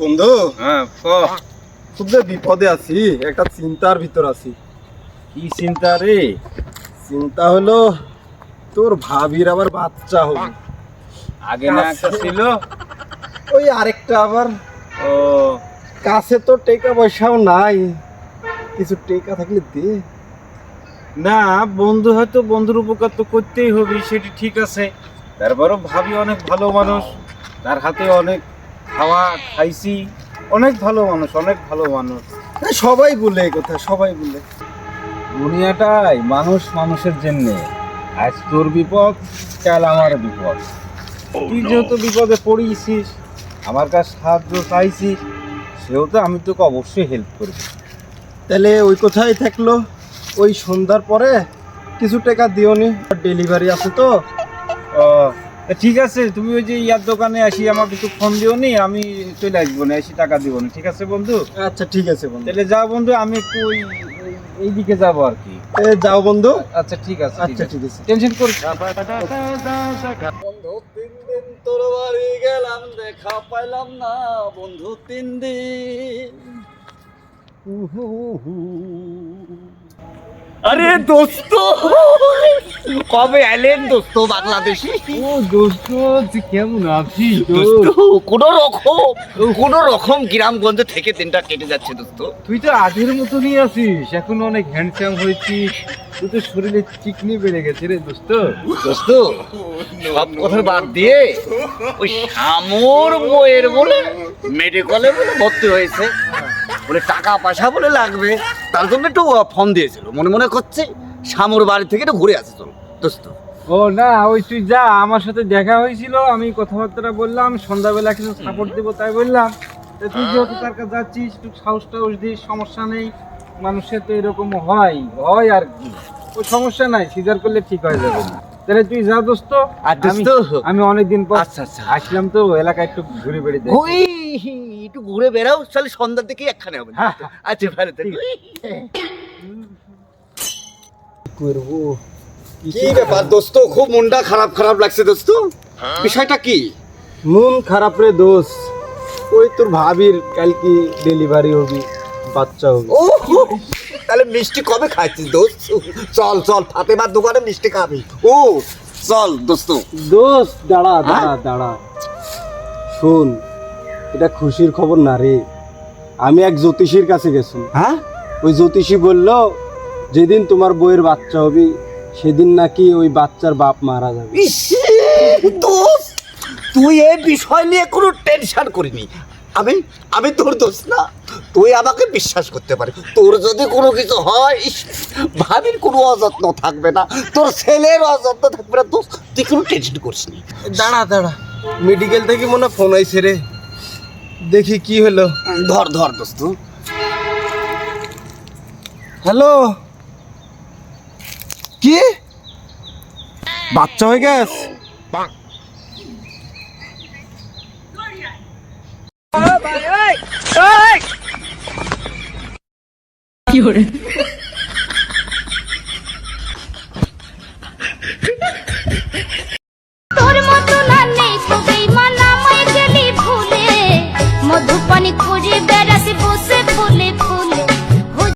বন্ধু? হ্যাঁ খুব যে বিপদে আছি একটা চিন্তার ভিতর আছি। কি চিন্তা রে? চিন্তা হলো তোর ভাবির আবার বাচ্চা হবে আগে না একটা ছিল? ওই আরেকটা আবার। ও। কাছে তো টেকা পয়সাও নাই। কিছু টেকা থাকলে দে। না বন্ধু হয়তো বন্ধুর উপকার তো করতেই হবে সেটি ঠিক আছে। তারপরও ভাবি অনেক ভালো মানুষ। তার হাতে অনেক খাওয়া খাইছি। অনেক ভালো মানুষ অনেক ভালো মানুষ। এ, সবাই বলে এই কথা সবাই বলে। দুনিয়াটাই মানুষ মানুষের জন্যে। আজ তোর বিপদ কাল আমার বিপদ। তুই যেহেতু বিপদে পড়িয়েছিস আমার কাছে সাহায্য চাইছিস সেহেতু আমি তোকে অবশ্যই হেল্প করব। তাহলে ওই কোথায় থাকল। ওই সন্ধ্যার পরে কিছু টাকা দিওনি ডেলিভারি আছে তো। ও তা ঠিক আছে তুমি ওই যে ইয়ার দোকানে আসি আমাকে একটু ফোন দিও নি আমি চলে আসব না এসে টাকা দিব না ঠিক আছে বন্ধু? আচ্ছা ঠিক আছে বন্ধু। তাহলে যাও বন্ধু আমি একটু ওই ওই- এই দিকে যাব আর কি। যাও বন্ধু। আচ্ছা ঠিক আছে আচ্ছা ঠিক আছে। টেনশন করিস না। বন্ধু তিন দিন তোর বাড়ি গেলাম দেখা পাইলাম না বন্ধু তিন দিন। আরে দোস্ত! কবে এলেন দোস্ত বাংলাদেশি? ও দোস্ত তুই কেমন আছিস দোস্ত কোন রকম কোন রকম গ্রামগঞ্জ থেকে দিনটা কেটে যাচ্ছে দোস্ত। তুই তো আগের মতনই আছিস এখন অনেক হ্যান্ডসাম হয়েছিস। তুই তো শরীরে চিকনি বেড়ে গেছে রে দোস্ত। দোস্ত সব কথা বাদ দিয়ে ওই শামুর বইয়ের বলে মেডিকেলে বলে ভর্তি হয়েছে। বলে টাকা পয়সা বলে লাগবে। তার জন্য একটু ফোন দিয়েছিল। মনে মনে করছে শামুর বাড়ি থেকে একটু ঘুরে আসে চলো। দোস্ত। ও না ওই তুই যা আমার সাথে দেখা হয়েছিল আমি কথাবার্তা বললাম সন্ধ্যাবেলা কিছু সাপোর্ট দেবো তাই বললাম। তা তুই যেহেতু তার কাছে যাচ্ছিস একটু সাহস টাউস দিস সমস্যা নেই মানুষের তো এরকম হয় হয় আর কি। ওই সমস্যা নাই সিজার করলে ঠিক হয়ে যাবে। তাহলে তুই যা দোস্ত আর আমি অনেকদিন পর আচ্ছা আচ্ছা। আসলাম তো এলাকায় একটু ঘুরে বেড়ে যাই একটু ঘুরে বেড়াও তাহলে সন্ধ্যার দিকে একখানে হবে। হ্যাঁ, আচ্ছা ভালো থাকো। করব? কি ব্যাপার দোস্ত? খুব মনটা খারাপ খারাপ লাগছে দোস্ত। বিষয়টা কি? মন খারাপ রে দোষ ওই তোর ভাবির কালকে ডেলিভারি হবি বাচ্চা হবে। ও তাহলে মিষ্টি কবে খাচ্ছিস দোস্ত? চল চল ফাতেমার দোকানে মিষ্টি খাবি। ও চল দোস্ত। দোষ দাঁড়া দাঁড়া দাঁড়া। শোন এটা খুশির খবর না রে। আমি এক জ্যোতিষীর কাছে গেছি। হ্যাঁ? ওই জ্যোতিষী বলল যেদিন তোমার বইয়ের বাচ্চা হবে সেদিন নাকি ওই বাচ্চার বাপ মারা যাবে। তুই এই বিষয় নিয়ে কোনো টেনশন করিনি। আমি আমি তোর দোষ না। তুই আমাকে বিশ্বাস করতে পারি তোর যদি কোনো কিছু হয় ভাবির কোনো অযত্ন থাকবে না। তোর ছেলের অযত্ন থাকবে না। দোষ তুই কোনো টেনশন করিস নি। দাঁড়া দাঁড়া। মেডিকেল থেকে মনে ফোন আইছে রে। দেখি কি হলো। ধর ধর দোস্ত। হ্যালো? কি? বাচ্চা হয়ে গেছে? কি